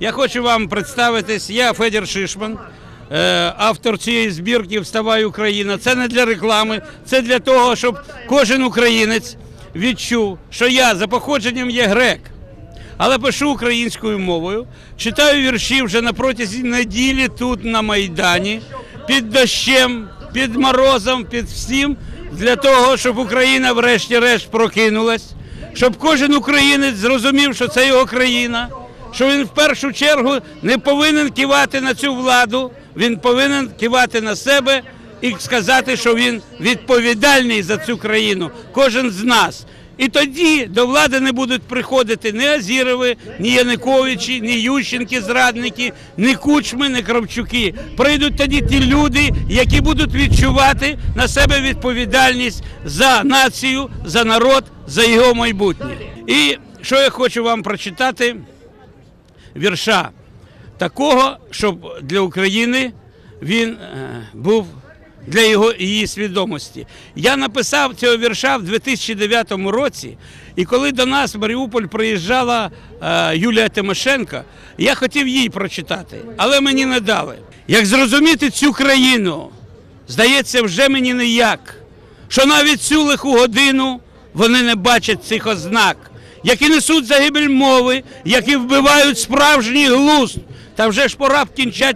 Я хочу вам представитись. Я Федір Шишман, е, автор цієї збірки Вставай Україна. Це не для реклами, це для того, щоб кожен українець відчув, що я за походженням є грек, але пишу українською мовою. Читаю вірші вже на протязі неділі тут на Майдані, під дощем, під морозом, під всім, для того, щоб Україна врешті-решт прокинулась, щоб кожен українець зрозумів, що це його країна що він в першу чергу не повинен кивати на цю владу, він повинен кивати на себе і сказати, що він відповідальний за цю країну, кожен з нас. І тоді до влади не будуть приходити ні Азірови, ні Януковичі, ні Ющенки, зрадники, ні Кучми, ні Кравчуки. Прийдуть тоді ті люди, які будуть відчувати на себе відповідальність за націю, за народ, за його майбутнє. І що я хочу вам прочитати вірша такого, щоб для України він е, був для його її свідомості. Я написав цього вірша в 2009 році, і коли до нас в Маріуполь приїжджала е, Юлія Тимошенко, я хотів їй прочитати, але мені не дали. Як зрозуміти цю країну, здається, вже мені ніяк, що навіть цю лиху годину вони не бачать цих ознак які несуть загибель мови, які вбивають справжній глузд. Та вже ж пора б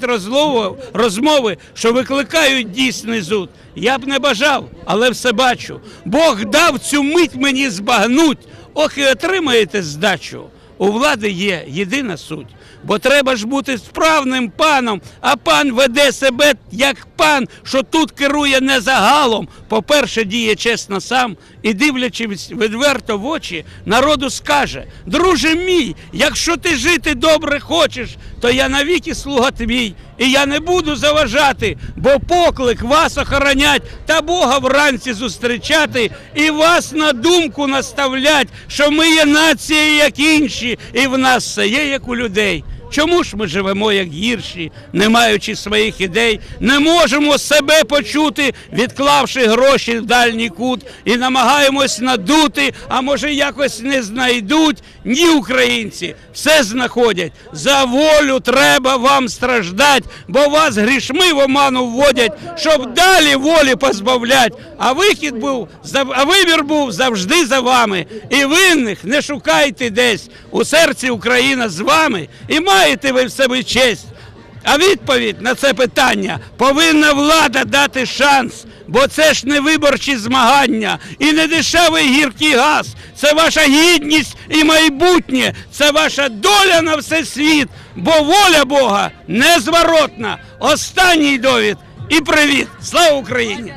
розлову- розмови, що викликають дійсний зуд. Я б не бажав, але все бачу. Бог дав цю мить мені збагнуть. Ох, і отримаєте здачу. У влади є єдина суть. Бо треба ж бути справним паном, а пан веде себе як пан, що тут керує не загалом. По-перше, діє чесно сам і, дивлячись відверто в очі, народу скаже: Друже мій, якщо ти жити добре хочеш, то я навіки слуга твій, і я не буду заважати, бо поклик вас охоронять та Бога вранці зустрічати, і вас на думку наставлять, що ми є нація, як інші, і в нас все є, як у людей. Чому ж ми живемо як гірші, не маючи своїх ідей, не можемо себе почути, відклавши гроші в дальній кут, і намагаємось надути, а може якось не знайдуть. Ні, українці, все знаходять. За волю треба вам страждать, бо вас грішми в оману вводять, щоб далі волі позбавлять. А вихід був а вибір був завжди за вами. І винних не шукайте десь. У серці Україна з вами, і маєте ви в себе честь. А відповідь на це питання повинна влада дати шанс, бо це ж не виборчі змагання і не дешевий гіркий газ. Це ваша гідність і майбутнє, це ваша доля на все світ, бо воля Бога незворотна. Останній довід і привіт. Слава Україні!